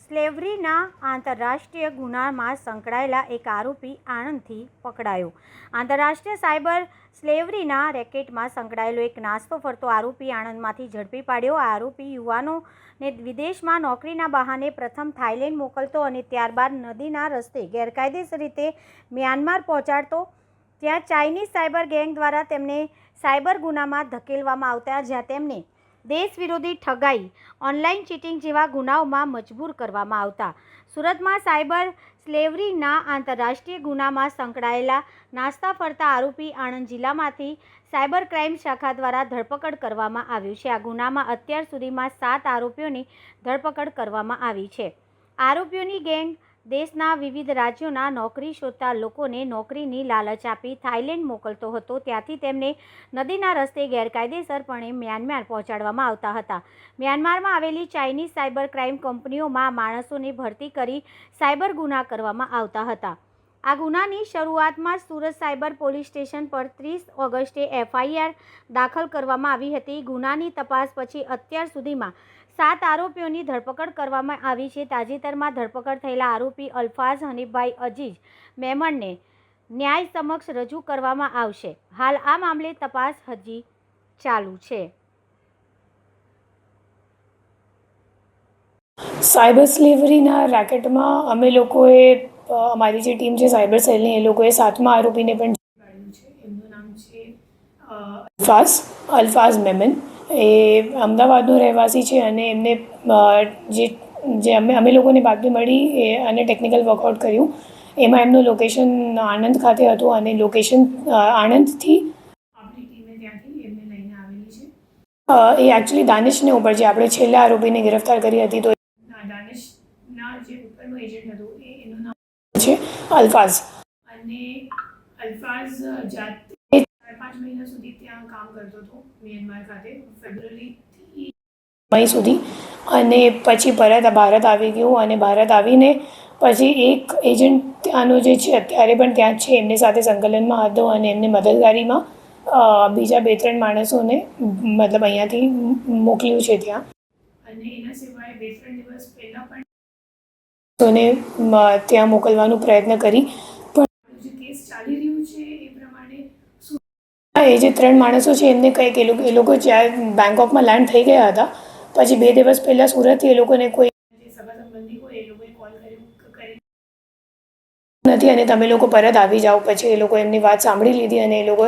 સ્લેવરીના આંતરરાષ્ટ્રીય ગુનામાં સંકળાયેલા એક આરોપી આણંદથી પકડાયો. આંતરરાષ્ટ્રીય સાયબર સ્લેવરીના રેકેટમાં સંકળાયેલો એક નાસ્તો ફરતો આરોપી આણંદમાંથી ઝડપી પાડ્યો. આ આરોપી યુવાનોને વિદેશમાં નોકરીના બહાને પ્રથમ થાઇલેન્ડ મોકલતો અને ત્યારબાદ નદીના રસ્તે ગેરકાયદેસર રીતે મ્યાનમાર પહોંચાડતો. ત્યાં ચાઇનીઝ સાયબર ગેંગ દ્વારા તેમને સાયબર ગુનામાં ધકેલવામાં આવતા જ્યાં તેમને દેશ વિરોધી ઠગાઈ, ઓનલાઈન ચીટિંગ જેવા ગુનાઓમાં મજબૂર કરવામાં આવતા. સુરતમાં સાયબર સ્લેવરીના આંતરરાષ્ટ્રીય ગુનામાં સંકળાયેલા નાસ્તા ફરતા આરોપી આણંદ જિલ્લામાંથી સાયબર ક્રાઇમ શાખા દ્વારા ધરપકડ કરવામાં આવ્યું છે. આ ગુનામાં અત્યાર સુધીમાં સાત આરોપીઓની ધરપકડ કરવામાં આવી છે. આરોપીઓની ગેંગ દેશના વિવિધ રાજ્યોના નોકરી શોધતા લોકોને નોકરીની લાલચ આપી થાઇલેન્ડ મોકલતો હતો. ત્યાંથી તેમને નદીના રસ્તે ગેરકાયદેસરપણે મ્યાનમાર પહોંચાડવામાં આવતા હતા. મ્યાનમારમાં આવેલી ચાઇનીઝ સાયબર ક્રાઇમ કંપનીઓમાં માણસોને ભરતી કરી સાયબર ગુના કરવામાં આવતા હતા. આ ગુનાની શરૂઆતમાં સુરત સાયબર પોલીસ સ્ટેશન પર ત્રીસ ઓગસ્ટે એફઆઈઆર દાખલ કરવામાં આવી હતી. ગુનાની તપાસ પછી અત્યાર સુધીમાં સાત આરોપીઓની ધરપકડ કરવામાં આવી છે. તાજેતરમાં ધરપકડ થયેલા આરોપી અલ્ફાઝ હનીફભાઈ અજીજ મેમણને ન્યાય સમક્ષ રજૂ કરવામાં આવશે. હાલ આ મામલે તપાસ હજી ચાલુ છે. સાયબર સ્લેવરીના રેકેટમાં અમે લોકોએ અમારી જે ટીમ છે સાયબર સેલની, એ લોકોએ સાતમા આરોપીને પણ છે. એમનું નામ છે અલ્ફાઝ અલ્ફાઝ મેમન એ અમદાવાદનો રહેવાસી છે અને એમને જે જે અમે અમે લોકોને બાતમી મળી એ અને ટેકનિકલ વર્કઆઉટ કર્યું. એમાં એમનું લોકેશન આણંદ ખાતે હતું અને લોકેશન આણંદથી ત્યાંથી એમને લઈને આવેલી છે? એ એકચ્યુઅલી દાનિશને ઉપર જે આપણે છેલ્લા આરોપીને ગિરફ્તાર કરી હતી તો દાનિશના જે ઉપરનો એજન્ટ હતો એ એનું નામ છે અલ્ફાઝ. અને અલ્ફાઝ જાતે પાંચ મહિના સુધી ત્યાં કામ કરતો હતો મ્યાનમાર ખાતે ફેબ્રુઆરીથી મઈ સુધી. અને પછી પરત ભારત આવી ગયું અને ભારત આવીને પછી એક એજન્ટ ત્યાંનો જે છે અત્યારે પણ ત્યાં જ છે. એમની સાથે સંકલનમાં હતો અને એમને મદદગારીમાં બીજા બે ત્રણ માણસોને મતલબ અહીંયાથી મોકલ્યું છે ત્યાં. અને એના સિવાય બે ત્રણ દિવસ પહેલાં પણ માણસોને ત્યાં મોકલવાનો પ્રયત્ન કરી પણ જે કેસ ચાલી રહ્યું છે એ પ્રમાણે શું એ જે ત્રણ માણસો છે એમને કંઈક એ લોકો એ લોકો જ્યાં બેંકોકમાં લેન્ડ થઈ ગયા હતા પછી બે દિવસ પહેલાં સુરતથી એ લોકોને કોઈ જે સગા સંબંધી હોય એ લોકોએ કોલ કર્યો કરી નથી અને તમે લોકો પરત આવી જાઓ. પછી એ લોકો એમની વાત સાંભળી લીધી અને એ લોકો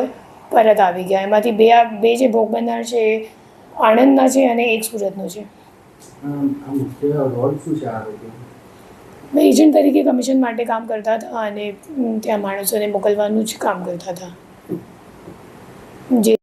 પરત આવી ગયા. એમાંથી બે આ બે જે ભોગ બનનાર છે એ આણંદના છે અને એક સુરતનો છે. લોકો? એજન્ટ તરીકે કમિશન માટે કામ કરતા હતા અને ત્યાં માણસોને મોકલવાનું જ કામ કરતા હતા. જે